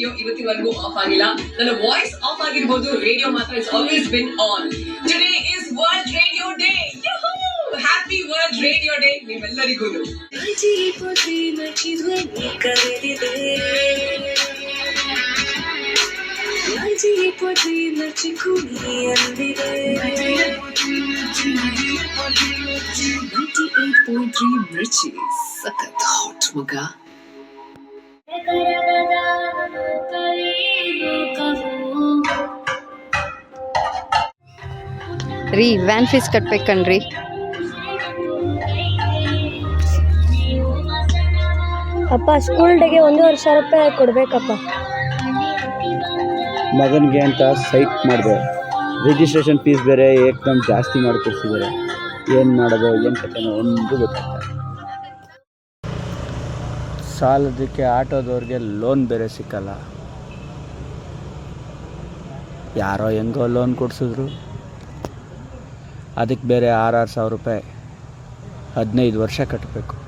Radio ಇವತ್ತಿವರೆಗೂ of ಆಗಿಲ್ಲ ನನ್ನ voice off ಆಗಿರ್ಬೋದು ರೇಡಿಯೋ ಮಾತ್ರ it's always been on today is world radio day happy world radio day ನಿಮ್ಮೆಲ್ಲರಿಗೂ ರಾಜಿ ಪೊದಿ ಮಚಿ ಧ್ವನಿ ಕರೆದಿದೆ ರಾಜಿ ಪೊದಿ ಮಚಿ ಕುಣಿ ಅಂದಿದೆ ninety eight point three Mirchi ರೀ ವ್ಯಾನ್ ಫೀಸ್ ಕಟ್ಬೇಕನ್ರಿ. ಅಪ್ಪ ಸ್ಕೂಲ್ ಡೇಗೆ ಒಂದೂವರೆ ಸಾವಿರ ರೂಪಾಯಿ ಕೊಡ್ಬೇಕಪ್ಪ. ಮಗನಿಗೆ ಅಂತ ಸೈಟ್ ಮಾಡಿದೆ. ರಿಜಿಸ್ಟ್ರೇಷನ್ ಫೀಸ್ ಬೇರೆ ಏಕ್ದಮ್ ಜಾಸ್ತಿ ಮಾಡಿಕೊಡ್ತಿದ್ದಾರೆ ಏನು ಮಾಡೋದು ಏನು ಕಥೆನೋ ಒಂದು ಗೊತ್ತಾಗ್ತದೆ. ಸಾಲದಕ್ಕೆ ಆಟೋದವ್ರಿಗೆ ಲೋನ್ ಬೇರೆ ಸಿಕ್ಕಲ್ಲ. ಯಾರೋ ಹೆಂಗೋ ಲೋನ್ ಕೊಡಿಸಿದ್ರು. ಅದಕ್ಕೆ ಬೇರೆ ಆರಾರು ಸಾವಿರ ರೂಪಾಯಿ ಹದಿನೈದು ವರ್ಷ ಕಟ್ಟಬೇಕು.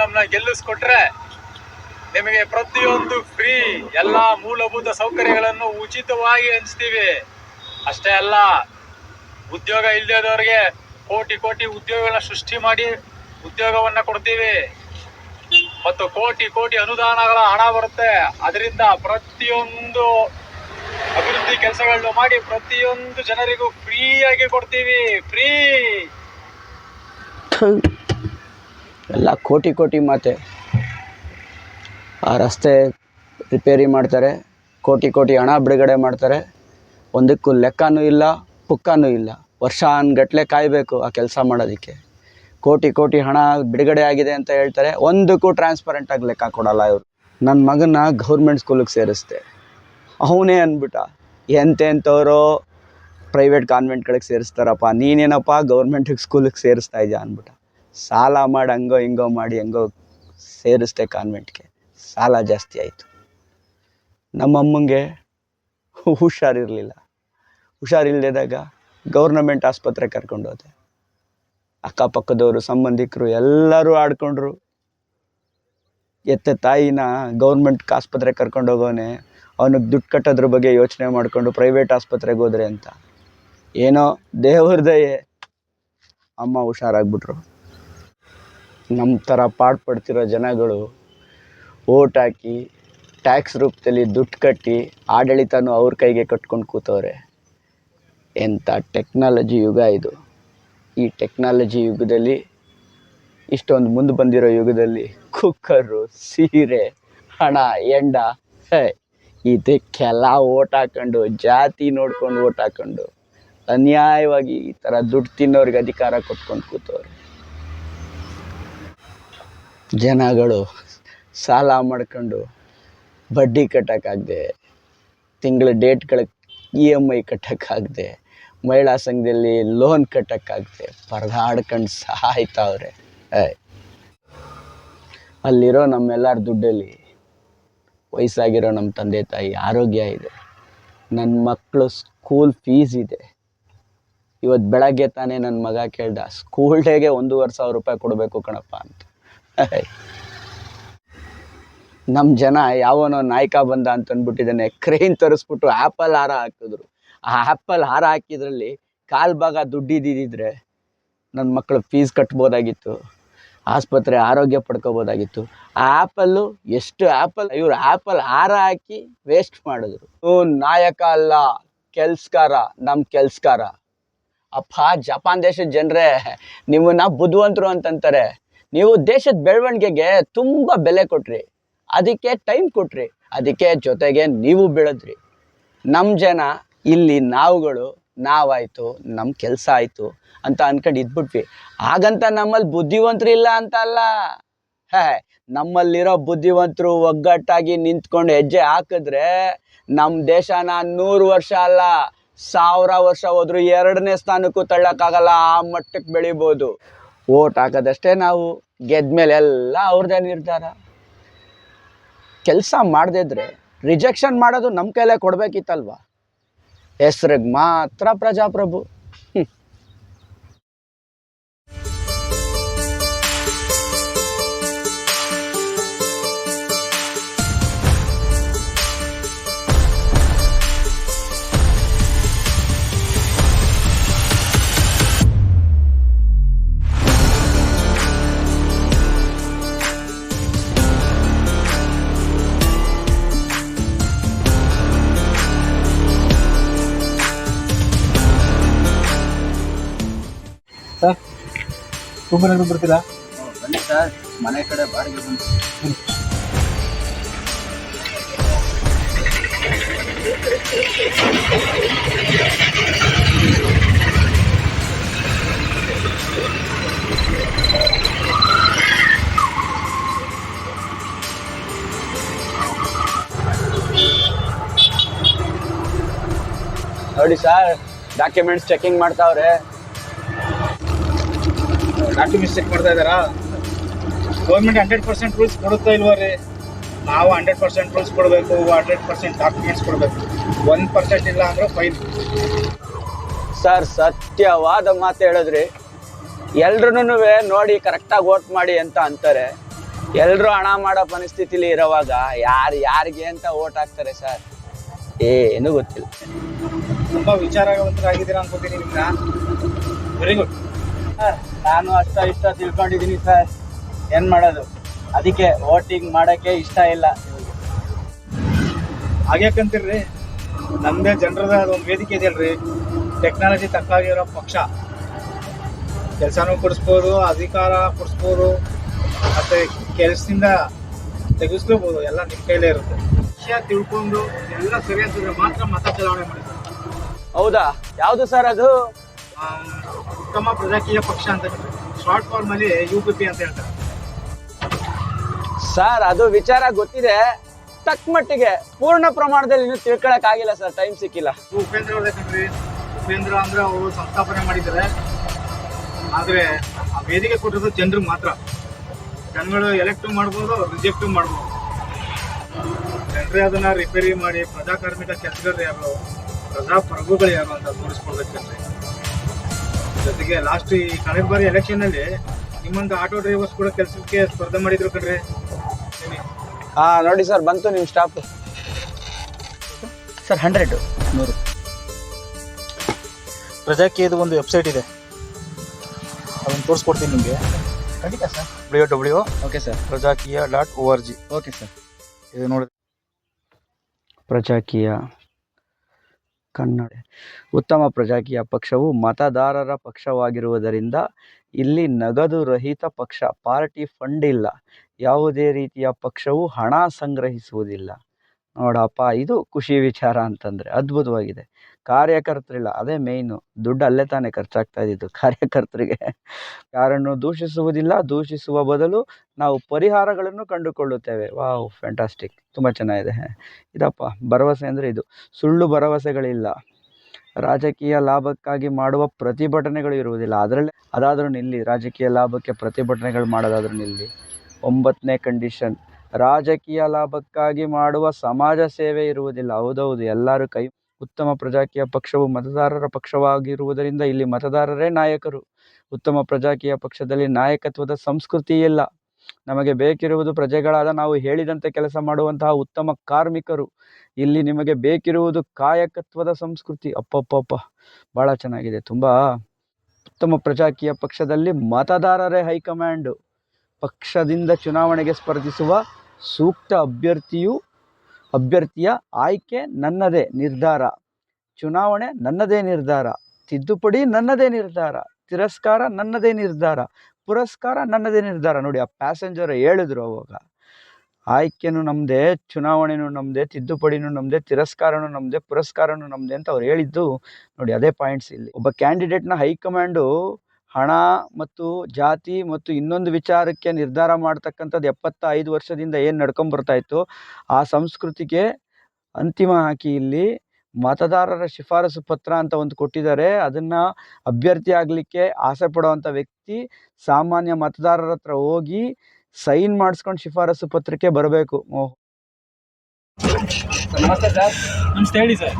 ನಮ್ಮನ್ನ ಗೆಲ್ಲಿಸ್ಕೊಟ್ರೆ ನಿಮಗೆ ಪ್ರತಿಯೊಂದು ಫ್ರೀ ಎಲ್ಲ ಮೂಲಭೂತ ಸೌಕರ್ಯಗಳನ್ನು ಉಚಿತವಾಗಿ ಹಂಚ್ತೀವಿ. ಅಷ್ಟೇ ಅಲ್ಲ, ಉದ್ಯೋಗ ಇಲ್ಲದವರಿಗೆ ಕೋಟಿ ಕೋಟಿ ಉದ್ಯೋಗಗಳನ್ನ ಸೃಷ್ಟಿ ಮಾಡಿ ಉದ್ಯೋಗವನ್ನ ಕೊಡ್ತೀವಿ. ಮತ್ತು ಕೋಟಿ ಕೋಟಿ ಅನುದಾನಗಳ ಹಣ ಬರುತ್ತೆ. ಅದರಿಂದ ಪ್ರತಿಯೊಂದು ಅಭಿವೃದ್ಧಿ ಕೆಲಸಗಳನ್ನು ಮಾಡಿ ಪ್ರತಿಯೊಂದು ಜನರಿಗೂ ಫ್ರೀಯಾಗಿ ಕೊಡ್ತೀವಿ. ಫ್ರೀ ಎಲ್ಲ ಕೋಟಿ ಕೋಟಿ ಮಾತೆ ಆ ರಸ್ತೆ ರಿಪೇರಿ ಮಾಡ್ತಾರೆ, ಕೋಟಿ ಕೋಟಿ ಹಣ ಬಿಡುಗಡೆ ಮಾಡ್ತಾರೆ. ಒಂದಕ್ಕೂ ಲೆಕ್ಕನೂ ಇಲ್ಲ, ಪುಕ್ಕನೂ ಇಲ್ಲ. ವರ್ಷಾನ್ಗಟ್ಲೆ ಕಾಯಬೇಕು ಆ ಕೆಲಸ ಮಾಡೋದಕ್ಕೆ. ಕೋಟಿ ಕೋಟಿ ಹಣ ಬಿಡುಗಡೆ ಆಗಿದೆ ಅಂತ ಹೇಳ್ತಾರೆ, ಒಂದಕ್ಕೂ ಟ್ರಾನ್ಸ್ಪರೆಂಟಾಗಿ ಲೆಕ್ಕ ಕೊಡಲ್ಲ ಇವರು. ನನ್ನ ಮಗನ ಗೌರ್ಮೆಂಟ್ ಸ್ಕೂಲಿಗೆ ಸೇರಿಸ್ದೆ. ಅವನೇ ಅಂದ್ಬಿಟ್ಟ ಎಂತೆಂಥವರು ಪ್ರೈವೇಟ್ ಕಾನ್ವೆಂಟ್ಗಳಿಗೆ ಸೇರಿಸ್ತಾರಪ್ಪ, ನೀನೇನಪ್ಪ ಗೌರ್ಮೆಂಟಿಗೆ ಸ್ಕೂಲಿಗೆ ಸೇರಿಸ್ತಾ ಇದೆಯಾ ಅಂದ್ಬಿಟ್ಟ ಸಾಲ ಮಾಡಿ, ಹಂಗೋ ಹಿಂಗೋ ಮಾಡಿ, ಹೆಂಗೋ ಸೇರಿಸ್ದೆ ಕಾನ್ವೆಂಟ್ಗೆ ಸಾಲ ಜಾಸ್ತಿ ಆಯಿತು. ನಮ್ಮಮ್ಮಂಗೆ ಹುಷಾರಿರಲಿಲ್ಲ. ಹುಷಾರಿಲ್ಲದಾಗ ಗೌರ್ನಮೆಂಟ್ ಆಸ್ಪತ್ರೆ ಕರ್ಕೊಂಡು ಹೋದೆ. ಅಕ್ಕಪಕ್ಕದವರು, ಸಂಬಂಧಿಕರು ಎಲ್ಲರೂ ಆಡ್ಕೊಂಡ್ರು. ಎತ್ತ ತಾಯಿನ ಗೌರ್ಮೆಂಟ್ ಆಸ್ಪತ್ರೆ ಕರ್ಕೊಂಡು ಹೋಗೋನೆ, ಅವನಿಗೆ ದುಡ್ಡು ಕಟ್ಟೋದ್ರ ಬಗ್ಗೆ ಯೋಚನೆ ಮಾಡಿಕೊಂಡು ಪ್ರೈವೇಟ್ ಆಸ್ಪತ್ರೆಗೆ ಹೋದ್ರೆ ಅಂತ. ಏನೋ ದೇವ್ರದಯೇ ಅಮ್ಮ ಹುಷಾರಾಗ್ಬಿಟ್ರು. ನಮ್ಮ ಥರ ಪಾಡ್ಪಡ್ತಿರೋ ಜನಗಳು ಓಟ್ ಹಾಕಿ ಟ್ಯಾಕ್ಸ್ ರೂಪದಲ್ಲಿ ದುಡ್ಡು ಕಟ್ಟಿ ಆಡಳಿತನೂ ಅವ್ರ ಕೈಗೆ ಕಟ್ಕೊಂಡು ಕೂತವ್ರೆ. ಎಂಥ ಟೆಕ್ನಾಲಜಿ ಯುಗ ಇದು. ಈ ಟೆಕ್ನಾಲಜಿ ಯುಗದಲ್ಲಿ ಇಷ್ಟೊಂದು ಮುಂದೆ ಬಂದಿರೋ ಯುಗದಲ್ಲಿ ಕುಕ್ಕರು, ಸೀರೆ, ಹಣ, ಎಂಡ ಇದಕ್ಕೆಲ್ಲ ಓಟ್ ಹಾಕೊಂಡು, ಜಾತಿ ನೋಡ್ಕೊಂಡು ಓಟ್ ಹಾಕೊಂಡು, ಅನ್ಯಾಯವಾಗಿ ಈ ಥರ ದುಡ್ಡು ತಿನ್ನೋರಿಗೆ ಅಧಿಕಾರ ಕೊಟ್ಕೊಂಡು ಕೂತವ್ರೆ. ಜನಗಳು ಸಾಲ ಮಾಡ್ಕೊಂಡು ಬಡ್ಡಿ ಕಟ್ಟೋಕ್ಕಾಗದೆ, ತಿಂಗಳ ಡೇಟ್ಗಳ ಇ ಎಂ ಐ ಕಟ್ಟೋಕ್ಕಾಗದೆ, ಮಹಿಳಾ ಸಂಘದಲ್ಲಿ ಲೋನ್ ಕಟ್ಟೋಕ್ಕಾಗದೆ ಪರದಾಡ್ಕೊಂಡು ಸಾಯ್ತಾವ್ರೆ ಏಯ್. ಅಲ್ಲಿರೋ ನಮ್ಮೆಲ್ಲರ ದುಡ್ಡಲ್ಲಿ ವಯಸ್ಸಾಗಿರೋ ನಮ್ಮ ತಂದೆ ತಾಯಿ ಆರೋಗ್ಯ ಇದೆ. ನನ್ನ ಮಕ್ಕಳು ಸ್ಕೂಲ್ ಫೀಸ್ ಇದೆ. ಇವತ್ತು ಬೆಳಗ್ಗೆ ತಾನೇ ನನ್ನ ಮಗ ಕೇಳ್ದ, ಸ್ಕೂಲ್ ಡೇಗೆ ಒಂದೂವರೆ ಸಾವಿರ ರೂಪಾಯಿ ಕೊಡಬೇಕು ಕಣಪ್ಪ ಅಂತ. ನಮ್ಮ ಜನ ಯಾವನೋ ನಾಯಕ ಬಂದ ಅಂತ ಅಂದ್ಬಿಟ್ಟಿದ್ದಾನೆ. ಕ್ರೈನ್ ತರಿಸ್ಬಿಟ್ಟು ಆ್ಯಪಲ್ ಹಾರ ಹಾಕಿದ್ರು. ಆ ಆ್ಯಪಲ್ ಹಾರ ಹಾಕಿದ್ರಲ್ಲಿ ಕಾಲು ಭಾಗ ದುಡ್ಡಿದ್ದಿದ್ರೆ ನನ್ನ ಮಕ್ಕಳು ಫೀಸ್ ಕಟ್ಬೋದಾಗಿತ್ತು. ಆಸ್ಪತ್ರೆ ಆರೋಗ್ಯ ಪಡ್ಕೋಬೋದಾಗಿತ್ತು. ಆ ಆ್ಯಪಲ್ಲು ಎಷ್ಟು ಆ್ಯಪಲ್ ಇವರು ಆ್ಯಪಲ್ ಹಾರ ಹಾಕಿ ವೇಸ್ಟ್ ಮಾಡಿದ್ರು. ನಾಯಕ ಅಲ್ಲ ಕೆಲ್ಸಕಾರ ನಮ್ಮ ಕೆಲ್ಸಕಾರ ಅಪ್ಪ, ಜಪಾನ್ ದೇಶದ ಜನರೇ, ನಿಮ್ಮನ್ನ ಬುದ್ಧಿವಂತರು ಅಂತಂತಾರೆ. ನೀವು ದೇಶದ ಬೆಳವಣಿಗೆಗೆ ತುಂಬ ಬೆಲೆ ಕೊಟ್ರಿ. ಅದಕ್ಕೆ ಟೈಮ್ ಕೊಟ್ರಿ. ಅದಕ್ಕೆ ಜೊತೆಗೆ ನೀವು ಬೆಳೆದ್ರಿ. ನಮ್ಮ ಜನ, ಇಲ್ಲಿ ನಾವುಗಳು, ನಾವಾಯಿತು ನಮ್ಮ ಕೆಲಸ ಆಯಿತು ಅಂತ ಅನ್ಕೊಂಡು ಇದ್ಬಿಟ್ವಿ. ಹಾಗಂತ ನಮ್ಮಲ್ಲಿ ಬುದ್ಧಿವಂತರು ಇಲ್ಲ ಅಂತ ಅಲ್ಲ ಹೇ, ನಮ್ಮಲ್ಲಿರೋ ಬುದ್ಧಿವಂತರು ಒಗ್ಗಟ್ಟಾಗಿ ನಿಂತ್ಕೊಂಡು ಹೆಜ್ಜೆ ಹಾಕಿದ್ರೆ ನಮ್ಮ ದೇಶನ ನೂರು ವರ್ಷ ಅಲ್ಲ, ಸಾವಿರ ವರ್ಷ ಹೋದ್ರೂ ಎರಡನೇ ಸ್ಥಾನಕ್ಕೂ ತಳ್ಳಕ್ಕಾಗಲ್ಲ, ಆ ಮಟ್ಟಕ್ಕೆ ಬೆಳಿಬೋದು. ಓಟ್ ಹಾಕೋದಷ್ಟೇ ನಾವು. ಗೆದ್ಮೇಲೆ ಎಲ್ಲ ಅವ್ರದ್ದೇ ನಿರ್ಧಾರ. ಕೆಲಸ ಮಾಡದಿದ್ರೆ ರಿಜೆಕ್ಷನ್ ಮಾಡೋದು ನಮ್ಮ ಕೈಲೇ ಕೊಡಬೇಕಿತ್ತಲ್ವ? ಹೆಸ್ರಿಗೆ ಮಾತ್ರ ಪ್ರಜಾಪ್ರಭು. ಬರ್ತೀರಾ? ಬನ್ನಿ ಸರ್ ಮನೆ ಕಡೆ ಬಾಡಿಗೆ ಬಂದು ನೋಡಿ ಸರ್ ಡಾಕ್ಯುಮೆಂಟ್ಸ್ ಚೆಕಿಂಗ್ ಮಾಡ್ತಾವ್ರೆ. ಡಾಕ್ಯುಮೆಂಟ್ಸ್ ಚೆಕ್ ಮಾಡ್ತಾ ಇದ್ದಾರಾ? ಗೌರ್ಮೆಂಟ್ ಹಂಡ್ರೆಡ್ ಪರ್ಸೆಂಟ್ ರೂಲ್ಸ್ ಕೊಡುತ್ತಾ ಇಲ್ವಾ ರೀ? ನಾವು ಹಂಡ್ರೆಡ್ ಪರ್ಸೆಂಟ್ ರೂಲ್ಸ್ ಕೊಡಬೇಕು ಹಂಡ್ರೆಡ್ ಪರ್ಸೆಂಟ್ ಡಾಕ್ಯುಮೆಂಟ್ಸ್ ಕೊಡಬೇಕು. ಒನ್ ಪರ್ಸೆಂಟ್ ಇಲ್ಲ ಅಂದ್ರೆ ಫೈನ್ ಸರ್ ಸತ್ಯವಾದ ಮಾತು ಹೇಳಿದ್ರಿ. ಎಲ್ರೂ ನೋಡಿ ಕರೆಕ್ಟಾಗಿ ವೋಟ್ ಮಾಡಿ ಅಂತ ಅಂತಾರೆ. ಎಲ್ಲರೂ ಹಣ ಮಾಡೋ ಪರಿಸ್ಥಿತಿಲಿ ಇರೋವಾಗ ಯಾರು ಯಾರಿಗೆ ಅಂತ ವೋಟ್ ಹಾಕ್ತಾರೆ ಸರ್ ಏನು ಗೊತ್ತಿಲ್ಲ. ತುಂಬ ವಿಚಾರವಂತರಾಗಿದ್ದೀರಾ ಅನ್ಕೋತೀನಿ ನಿಮ್ನ. ವೆರಿ ಗುಡ್ ಸರ್ ನಾನು ಅಷ್ಟ ಇಷ್ಟ ತಿಳ್ಕೊಂಡಿದ್ದೀನಿ ಸರ್. ಏನು ಮಾಡೋದು? ಅದಕ್ಕೆ ವೋಟಿಂಗ್ ಮಾಡೋಕ್ಕೆ ಇಷ್ಟ ಇಲ್ಲ. ಹಾಗ್ಯಾಕಂತೀರ್ರಿ ನಮ್ಮದೇ ಜನರದ ಅದೊಂದು ವೇದಿಕೆ ಇದೆಯಲ್ರಿ ಟೆಕ್ನಾಲಜಿ ತಕ್ಕಾಗಿರೋ ಪಕ್ಷ. ಕೆಲಸನೂ ಕೊಡಿಸ್ಬೋದು ಅಧಿಕಾರ ಕೊಡಿಸ್ಬೋದು ಮತ್ತು ಕೆಲಸದಿಂದ ತೆಗೆಸ್ಕೋಬೋದು ಎಲ್ಲ ನಿಮ್ಮ ಕೈಲೇ ಇರುತ್ತೆ. ವಿಷಯ ತಿಳ್ಕೊಂಡು ಎಲ್ಲ ಸರಿಯಾದ್ರೆ ಮಾತ್ರ ಮತ ಚಲಾವಣೆ ಮಾಡಿ ಹೌದಾ? ಯಾವುದು ಸರ್ ಅದು? ಉತ್ತಮ ಪ್ರಜಾಕೀಯ ಪಕ್ಷ ಅಂತ ಶಾರ್ಟ್ ಫಾರ್ಮ್ ಅಲ್ಲಿ ಯು ಪಿ ಪಿ ಅಂತ ಹೇಳ್ತಾರೆ. ಸರ್ ಅದು ವಿಚಾರ ಗೊತ್ತಿದೆ. ತಕ್ಕ ಮಟ್ಟಿಗೆ ಪೂರ್ಣ ಪ್ರಮಾಣದಲ್ಲಿ ಇನ್ನೂ ತಿಳ್ಕೊಳಕ್ ಆಗಿಲ್ಲ ಸರ್ ಟೈಮ್ ಸಿಕ್ಕಿಲ್ಲ. ಉಪೇಂದ್ರ ಅವ್ರದೇ ಕಣ್ರಿ. ಉಪೇಂದ್ರ ಅಂದ್ರೆ ಅವರು ಸಂಸ್ಥಾಪನೆ ಮಾಡಿದ್ದಾರೆ. ಆದ್ರೆ ಆ ವೇದಿಕೆ ಕೊಟ್ಟಿರೋದು ಜನರಿಗೆ ಮಾತ್ರ. ಜನಗಳು ಎಲೆಕ್ಟ್ ಮಾಡ್ಬೋದು ರಿಜೆಕ್ಟ್ ಮಾಡ್ಬೋದು. ಜನರೇ ಅದನ್ನ ರಿಪೇರಿ ಮಾಡಿ ಪ್ರಜಾಕಾರ್ಮಿಕ ಕೆಲಸಗಾರರು ಯಾರು ಪ್ರಜಾಪ್ರಭುಗಳು ಯಾರು ಅಂತ ತೋರಿಸ್ಕೊಡ್ಬೇಕಂದ್ರೆ ಜೊತೆಗೆ ಲಾಸ್ಟ್ ಈ ಕಳೆದ ಬಾರಿ ಎಲೆಕ್ಷನ್ ಅಲ್ಲಿ ನಿಮ್ಮಂತ ಆಟೋ ಡ್ರೈವರ್ಸ್ ಕೂಡ ಕೆಲಸಕ್ಕೆ ಸ್ಪರ್ಧೆ ಮಾಡಿದ್ರು ಕಣ್ರಿ? ಹಾ ನೋಡಿ ಸರ್ ಬಂತು ನಿಮ್ಮ ಸ್ಟಾಪ್ ಸರ್ ಹಂಡ್ರೆಡ್ ನೂರು. ಪ್ರಜಾಕೀಯದ ಒಂದು ವೆಬ್ಸೈಟ್ ಇದೆ. ಅದನ್ನು ತೋರಿಸ್ಕೊಡ್ತೀನಿ ನಿಮಗೆ. ಖಂಡಿತ sir W W okay sir Prajaakeeya dot O R G okay sir ಇದು ನೋಡಿ ಪ್ರಜಾಕೀಯ ಕನ್ನಡ. ಉತ್ತಮ ಪ್ರಜಾಕೀಯ ಪಕ್ಷವು ಮತದಾರರ ಪಕ್ಷವಾಗಿರುವುದರಿಂದ ಇಲ್ಲಿ ನಗದು ರಹಿತ ಪಕ್ಷ, ಪಾರ್ಟಿ ಫಂಡ್ ಇಲ್ಲ. ಯಾವುದೇ ರೀತಿಯ ಪಕ್ಷವು ಹಣ ಸಂಗ್ರಹಿಸುವುದಿಲ್ಲ. ನೋಡಪ್ಪ, ಇದು ಖುಷಿ ವಿಚಾರ ಅಂತಂದರೆ ಅದ್ಭುತವಾಗಿದೆ. ಕಾರ್ಯಕರ್ತರಿಲ್ಲ. ಅದೇ ಮೇಯ್ನು ದುಡ್ಡು ಅಲ್ಲೇ ತಾನೇ ಖರ್ಚಾಗ್ತಾ ಇದ್ದಿದ್ದು ಕಾರ್ಯಕರ್ತರಿಗೆ. ಯಾರನ್ನು ದೂಷಿಸುವುದಿಲ್ಲ, ದೂಷಿಸುವ ಬದಲು ನಾವು ಪರಿಹಾರಗಳನ್ನು ಕಂಡುಕೊಳ್ಳುತ್ತೇವೆ. ವಾವ್ ಫ್ಯಾಂಟಾಸ್ಟಿಕ್ ತುಂಬ ಚೆನ್ನಾಗಿದೆ. ಇದಪ್ಪ, ಭರವಸೆ ಅಂದರೆ ಇದು. ಸುಳ್ಳು ಭರವಸೆಗಳಿಲ್ಲ. ರಾಜಕೀಯ ಲಾಭಕ್ಕಾಗಿ ಮಾಡುವ ಪ್ರತಿಭಟನೆಗಳು ಇರುವುದಿಲ್ಲ. ಅದರಲ್ಲೇ, ಅದಾದರೂ ನಿಲ್ಲಿ. ರಾಜಕೀಯ ಲಾಭಕ್ಕೆ ಪ್ರತಿಭಟನೆಗಳು ಮಾಡೋದಾದ್ರೂ ನಿಲ್ಲಿ. ಒಂಬತ್ತನೇ ಕಂಡೀಷನ್ ರಾಜಕೀಯ ಲಾಭಕ್ಕಾಗಿ ಮಾಡುವ ಸಮಾಜ ಸೇವೆ ಇರುವುದಿಲ್ಲ. ಹೌದೌದು. ಎಲ್ಲರೂ ಕೈ ಉತ್ತಮ ಪ್ರಜಾಕೀಯ ಪಕ್ಷವು ಮತದಾರರ ಪಕ್ಷವಾಗಿರುವುದರಿಂದ ಇಲ್ಲಿ ಮತದಾರರೇ ನಾಯಕರು. ಉತ್ತಮ ಪ್ರಜಾಕೀಯ ಪಕ್ಷದಲ್ಲಿ ನಾಯಕತ್ವದ ಸಂಸ್ಕೃತಿ ಇಲ್ಲ. ನಮಗೆ ಬೇಕಿರುವುದು ಪ್ರಜೆಗಳಾದ ನಾವು ಹೇಳಿದಂತೆ ಕೆಲಸ ಮಾಡುವಂತಹ ಉತ್ತಮ ಕಾರ್ಮಿಕರು. ಇಲ್ಲಿ ನಿಮಗೆ ಬೇಕಿರುವುದು ಕಾಯಕತ್ವದ ಸಂಸ್ಕೃತಿ. ಅಪ್ಪಪ್ಪಪ್ಪ ಭಾಳ ಚೆನ್ನಾಗಿದೆ. ತುಂಬ ಉತ್ತಮ ಪ್ರಜಾಕೀಯ ಪಕ್ಷದಲ್ಲಿ ಮತದಾರರೇ ಹೈಕಮಾಂಡು. ಪಕ್ಷದಿಂದ ಚುನಾವಣೆಗೆ ಸ್ಪರ್ಧಿಸುವ ಸೂಕ್ತ ಅಭ್ಯರ್ಥಿಯು ಅಭ್ಯರ್ಥಿಯ ಆಯ್ಕೆ ನನ್ನದೇ ನಿರ್ಧಾರ. ಚುನಾವಣೆ ನನ್ನದೇ ನಿರ್ಧಾರ. ತಿದ್ದುಪಡಿ ನನ್ನದೇ ನಿರ್ಧಾರ. ತಿರಸ್ಕಾರ ನನ್ನದೇ ನಿರ್ಧಾರ. ಪುರಸ್ಕಾರ ನನ್ನದೇ ನಿರ್ಧಾರ. ನೋಡಿ, ಆ ಪ್ಯಾಸೆಂಜರ್ ಹೇಳಿದ್ರು ಅವಾಗ. ಆಯ್ಕೆನೂ ನಮ್ಮದೇ ಚುನಾವಣೆನೂ ನಮ್ಮದೇ ತಿದ್ದುಪಡಿನೂ ನಮ್ಮದೇ ತಿರಸ್ಕಾರನೂ ನಮ್ಮದೇ ಪುರಸ್ಕಾರನೂ ನಮ್ಮದೇ ಅಂತ ಅವ್ರು ಹೇಳಿದ್ದು. ನೋಡಿ, ಅದೇ ಪಾಯಿಂಟ್ಸ್ ಇಲ್ಲಿ. ಒಬ್ಬ ಕ್ಯಾಂಡಿಡೇಟ್ನ ಹೈಕಮಾಂಡು ಹಣ ಮತ್ತು ಜಾತಿ ಮತ್ತು ಇನ್ನೊಂದು ವಿಚಾರಕ್ಕೆ ನಿರ್ಧಾರ ಮಾಡ್ತಕ್ಕಂಥದ್ದು ಎಪ್ಪತ್ತ ಐದು ವರ್ಷದಿಂದ ಏನು ನಡ್ಕೊಂಬರ್ತಾ ಇತ್ತು ಆ ಸಂಸ್ಕೃತಿಗೆ ಅಂತಿಮ ಹಾಕಿ ಇಲ್ಲಿ ಮತದಾರರ ಶಿಫಾರಸು ಪತ್ರ ಅಂತ ಒಂದು ಕೊಟ್ಟಿದ್ದಾರೆ. ಅದನ್ನು ಅಭ್ಯರ್ಥಿ ಆಗಲಿಕ್ಕೆ ಆಸೆ ಪಡುವಂಥ ವ್ಯಕ್ತಿ ಸಾಮಾನ್ಯ ಮತದಾರರ ಹತ್ರ ಹೋಗಿ ಸೈನ್ ಮಾಡಿಸ್ಕೊಂಡು ಶಿಫಾರಸು ಪತ್ರಕ್ಕೆ ಬರಬೇಕು. ನಮಸ್ತೆ ಸರ್. ನಮಸ್ತೆ ಹೇಳಿ ಸರ್.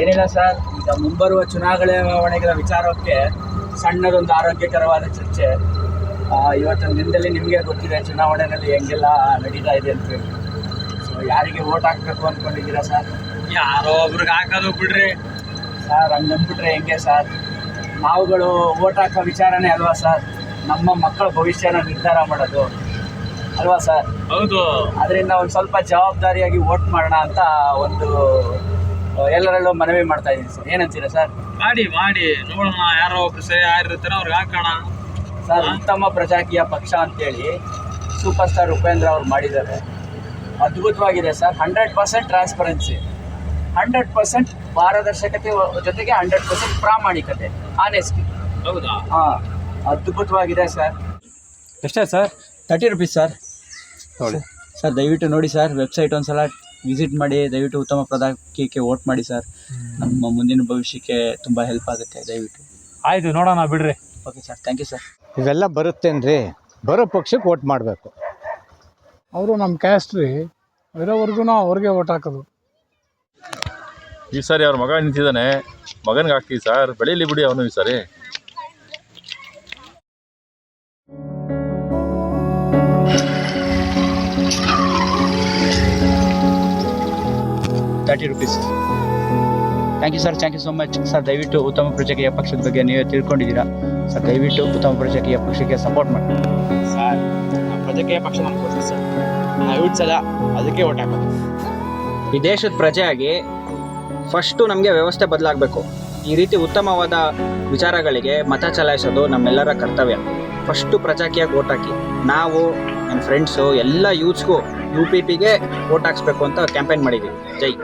ಏನಿಲ್ಲ ಸರ್ ಈಗ ಮುಂಬರುವ ಚುನಾವಣೆಗಳ ವಿಚಾರಕ್ಕೆ ಸಣ್ಣದೊಂದು ಆರೋಗ್ಯಕರವಾದ ಚರ್ಚೆ. ಇವತ್ತಿನ ದಿನದಲ್ಲಿ ನಿಮಗೆ ಗೊತ್ತಿದೆ ಚುನಾವಣೆಯಲ್ಲಿ ಹೆಂಗೆಲ್ಲ ನಡೀತಾ ಇದೆ ಅಂತ ಹೇಳಿ. ಸೊ ಯಾರಿಗೆ ವೋಟ್ ಹಾಕಬೇಕು ಅಂದ್ಕೊಂಡಿದ್ದೀರಾ ಸರ್ ಯಾರೋ ಒಬ್ರಿಗೆ ಹಾಕೋದು ಬಿಡ್ರಿ. ಸರ್ ಹಂಗಂದ್ಬಿಟ್ರೆ ಹೆಂಗೆ ಸರ್ ನಾವುಗಳು ವೋಟ್ ಹಾಕೋ ವಿಚಾರನೇ ಅಲ್ವಾ ಸರ್ ನಮ್ಮ ಮಕ್ಕಳ ಭವಿಷ್ಯನ ನಿರ್ಧಾರ ಮಾಡೋದು. ಅಲ್ವಾ ಸರ್ ಹೌದು. ಅದರಿಂದ ಒಂದು ಸ್ವಲ್ಪ ಜವಾಬ್ದಾರಿಯಾಗಿ ವೋಟ್ ಮಾಡೋಣ ಅಂತ ಒಂದು ಎಲ್ಲರಲ್ಲೂ ಮನವಿ ಮಾಡ್ತಾ ಇದ್ದೀನಿ ಸರ್. ಏನಂತೀರಾ ಸರ್? ಮಾಡಿ ಮಾಡಿ. ನೋಡೋಣ ಯಾರೋ ಒಬ್ರು ಸರಿ ಯಾರಿರ್ತಾರೋ ಅವ್ರಿಗೆ ಹಾಕೋಣ. ಸರ್ ಉತ್ತಮ ಪ್ರಜಾಕೀಯ ಪಕ್ಷ ಅಂತೇಳಿ ಸೂಪರ್ ಸ್ಟಾರ್ ಉಪೇಂದ್ರ ಅವ್ರು ಮಾಡಿದ್ದಾರೆ. ಅದ್ಭುತವಾಗಿದೆ sir. Hundred percent transparency hundred percent ಪಾರದರ್ಶಕತೆ ಜೊತೆಗೆ ಹಂಡ್ರೆಡ್ ಪರ್ಸೆಂಟ್ ಪ್ರಾಮಾಣಿಕತೆ. ಆನೆಸ್ಟಿ ಹೌದಾ? ಹಾಂ ಅದ್ಭುತವಾಗಿದೆ ಸರ್. ಎಷ್ಟೇ ಸರ್? Thirty rupees sir. ನೋಡಿ. ಸರ್ ದಯವಿಟ್ಟು ನೋಡಿ ಸರ್ ವೆಬ್ಸೈಟ್ ಒಂದ್ಸಲ ವಿಸಿಟ್ ಮಾಡಿ ದಯವಿಟ್ಟು ಉತ್ತಮ ಪ್ರಧಾನಕ್ಕೆ ವೋಟ್ ಮಾಡಿ ಸರ್. ನಮ್ಮ ಮುಂದಿನ ಭವಿಷ್ಯಕ್ಕೆ ತುಂಬ ಹೆಲ್ಪ್ ಆಗುತ್ತೆ ದಯವಿಟ್ಟು. ಆಯ್ತು ನೋಡೋಣ ಬಿಡ್ರಿ. Okay sir thank you sir ಇವೆಲ್ಲ ಬರುತ್ತೇನ್ರಿ? ಬರೋ ಪಕ್ಷಕ್ಕೆ ವೋಟ್ ಮಾಡಬೇಕು. ಅವರು ನಮ್ಮ ಕ್ಯಾಸ್ಟ್ ರೀ ಇರೋವರೆಗೂ ಅವ್ರಿಗೆ ಓಟ್ ಹಾಕೋದು. ಈ ಸಾರಿ ಅವ್ರ ಮಗ ನಿಂತಿದ್ದಾನೆ. ಮಗನಿಗೆ ಹಾಕ್ತೀವಿ ಸರ್ ಬೆಳೀಲಿ ಬಿಡಿ ಅವನು ಈ ಸಾರಿ. Thirty rupees thank you sir thank you so much sir ದಯವಿಟ್ಟು ಉತ್ತಮ ಪ್ರಜಾಕೀಯ ಪಕ್ಷದ ಬಗ್ಗೆ ನೀವೇ ತಿಳ್ಕೊಂಡಿದ್ದೀರಾ? ಸರ್ ದಯವಿಟ್ಟು ಉತ್ತಮ ಪ್ರಜಾಕೀಯ ಪಕ್ಷಕ್ಕೆ ಸಪೋರ್ಟ್ ಮಾಡಿ. ಸರ್ ಪ್ರಜಾಕೀಯ ಪಕ್ಷ ನಾನು ಸರ್ ನಾವು ಸಲ ಅದಕ್ಕೆ ಓಟ್ ಹಾಕೋದು. ಈ ದೇಶದ ಪ್ರಜೆಯಾಗಿ ಫಸ್ಟು ನಮಗೆ ವ್ಯವಸ್ಥೆ ಬದಲಾಗಬೇಕು. ಈ ರೀತಿ ಉತ್ತಮವಾದ ವಿಚಾರಗಳಿಗೆ ಮತ ಚಲಾಯಿಸೋದು ನಮ್ಮೆಲ್ಲರ ಕರ್ತವ್ಯ. ಫಸ್ಟು ಪ್ರಜಾಕಿಯಾಗಿ ಓಟ್ ಹಾಕಿ. ನಾವು ನನ್ನ ಫ್ರೆಂಡ್ಸು ಎಲ್ಲ ಯೂತ್ಸ್ಗೂ ಯು ಪಿ ಪಿಗೆ ಓಟ್ ಹಾಕ್ಸ್ಬೇಕು ಅಂತ ಕ್ಯಾಂಪೇನ್ ಮಾಡಿದ್ದೀವಿ ಜೈ.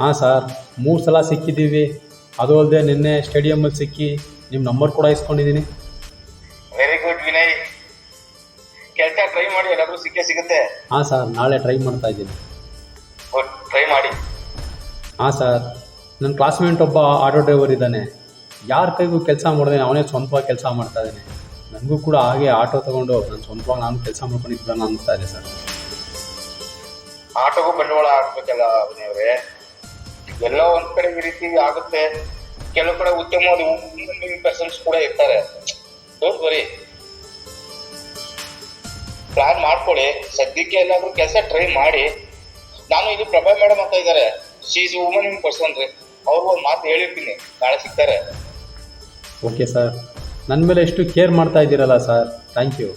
ಹಾಂ ಸರ್ ಮೂರು ಸಲ ಸಿಕ್ಕಿದ್ದೀವಿ. ಅದು ಅಲ್ಲದೆ ನಿನ್ನೆ ಸ್ಟೇಡಿಯಮಲ್ಲಿ ಸಿಕ್ಕಿ ನಿಮ್ಮ ನಂಬರ್ ಕೂಡ ಇಸ್ಕೊಂಡಿದ್ದೀನಿ. Very good Vinay. ಕೆಲಸ ಟ್ರೈ ಮಾಡಿ ಎಲ್ಲಾದರೂ ಸಿಕ್ಕೇ ಸಿಗುತ್ತೆ. ಹಾಂ ಸರ್ ನಾಳೆ ಟ್ರೈ ಮಾಡ್ತಾ ಇದ್ದೀನಿ. ಗುಡ್ ಟ್ರೈ ಮಾಡಿ. ಹಾಂ ಸರ್ ನನ್ನ ಕ್ಲಾಸ್ಮೇಟ್ ಒಬ್ಬ ಆಟೋ ಡ್ರೈವರ್ ಇದ್ದಾನೆ. ಯಾರ ಕೈಗೂ ಕೆಲಸ ಮಾಡಿದೆ ಅವನೇ ಸ್ವಂತವಾಗಿ ಕೆಲಸ ಮಾಡ್ತಾ ಇದ್ದಾನೆ. ನನಗೂ ಕೂಡ ಹಾಗೆ ಆಟೋ ತಗೊಂಡು ನಾನು ಸ್ವಂತವಾಗಿ ನಾನು ಕೆಲಸ ಮಾಡ್ಕೊಂಡಿದ್ದಾನೆ ಅನಿಸ್ತಾ ಇದೆ ಸರ್. ಆಟೋಗೂ ಬಂಡವಾಳ ಹಾಕ್ಬೇಕಲ್ಲ ಅವನೇ ಅವರೇ. ಎಲ್ಲೋ ಒಂದ್ ಕಡೆ ಈ ರೀತಿ ಆಗುತ್ತೆ. ಕೆಲವು ಕಡೆ ಉತ್ತಮವಾದ ಪರ್ಸನ್ಸ್ ಕೂಡ ಇರ್ತಾರೆ. ಡೋಂಟ್ ವರಿ ಪ್ಲಾನ್ ಮಾಡ್ಕೊಳ್ಳಿ. ಸದ್ಯಕ್ಕೆ ಎಲ್ಲಾದ್ರೂ ಕೆಲಸ ಟ್ರೈ ಮಾಡಿ. ನಾನು ಇದು ಪ್ರಭಾ ಮೇಡಮ್ ಅಂತ ಇದ್ದಾರೆ. She is woman in person ರೀ. ಅವ್ರು ಒಂದು ಮಾತು ಹೇಳಿರ್ತೀನಿ. ನಾಳೆ ಸಿಗ್ತಾರೆ. ಓಕೆ ಸರ್ ನನ್ನ ಮೇಲೆ ಎಷ್ಟು ಕೇರ್ ಮಾಡ್ತಾ ಇದ್ದೀರಲ್ಲ sir thank you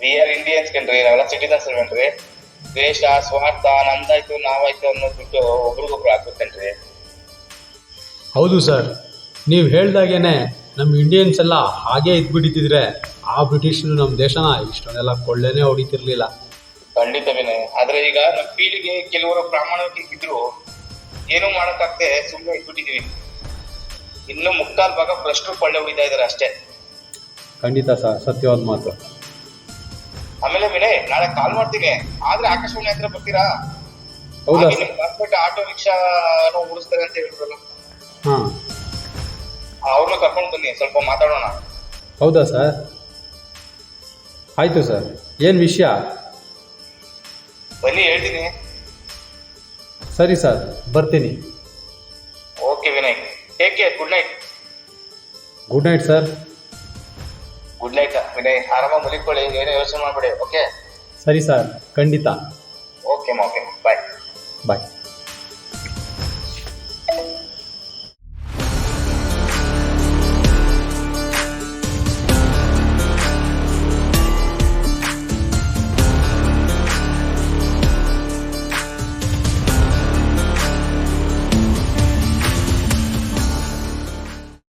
we are Indians ಕಣ್ರಿ. ನಾವೆಲ್ಲ ಸಿಟಿಸನ್ಸ್ ಇರ್ಬೇಕ್ರಿ ದೇಶ ಸ್ವಾರ್ಥ ನಂದಾಯ್ತು ನಾವಾಯ್ತು ಅನ್ನೋದು ಬಿಟ್ಟು ಒಬ್ರಿಗೊಬ್ರು ಹಾಕುತ್ತೇನ್ರಿ ಹೌದು ಸರ್ ನೀವು ಹೇಳ್ದಾಗೇನೆ ನಮ್ಮ ಇಂಡಿಯನ್ಸ್ ಎಲ್ಲ ಹಾಗೆ ಇದ್ಬಿಟ್ಟಿದ್ರೆ ಆ ಬ್ರಿಟಿಷರು ನಮ್ಮ ದೇಶನ ಇಷ್ಟೊಂದೆಲ್ಲ ಕೊಳ್ಳೇನೆ ಹೊಡಿತಿರ್ಲಿಲ್ಲ. ಖಂಡಿತ ವಿನಯ್. ಆದ್ರೆ ಈಗ ನಮ್ಮ ಪೀಳಿಗೆ ಕೆಲವರು ಪ್ರಾಮಾಣಿಕ ಇದ್ರು ಏನೂ ಮಾಡಕ್ಕಾಗದೆ ಸುಮ್ಮನೆ ಇಟ್ಬಿಟ್ಟಿದೀವಿ ಇನ್ನು ಮುಕ್ಕಾಲ್ ಭಾಗ ಭ್ರಷ್ಟರು ಕೊಳ್ಳೆ ಹೊಡಿತಾ ಇದಾರೆ ಅಷ್ಟೇ. ಖಂಡಿತ ಸರ್ ಸತ್ಯವಾದ ಮಾತು. ಆಮೇಲೆ ವಿನಯ್ ನಾಳೆ ಕಾಲ್ ಮಾಡ್ತೀನಿ. ಆದ್ರೆ ಆಕಾಶವಾಣಿ ಹತ್ರ ಬರ್ತೀರಾ? ಹೌದಾ? ಹಾಗೆ ನಿಮ್ ಆಟೋ ರಿಕ್ಷಾ ಓಡಿಸ್ತಾರೆ ಅಂತ ಹೇಳಿದ್ರಲ್ಲ. ಹಾಂ. ಅವ್ರನ್ನ ಕರ್ಕೊಂಡು ಬನ್ನಿ ಸ್ವಲ್ಪ ಮಾತಾಡೋಣ. ಹೌದಾ ಸರ್? ಆಯಿತು ಸರ್. ಏನು ವಿಷಯ? ಬನ್ನಿ ಹೇಳ್ತೀನಿ. ಸರಿ ಸರ್ ಬರ್ತೀನಿ. Okay Vinay. Take care good night good night sir good night Vinay ಆರಾಮಾಗಿ ಮುಲಿಕೊಳ್ಳಿ ಏನೋ ಯೋಚನೆ ಮಾಡ್ಬೇಡಿ ಓಕೆ ಸರಿ ಸರ್ ಖಂಡಿತ. ಓಕೆ ಓಕೆ ಬಾಯ್ ಬಾಯ್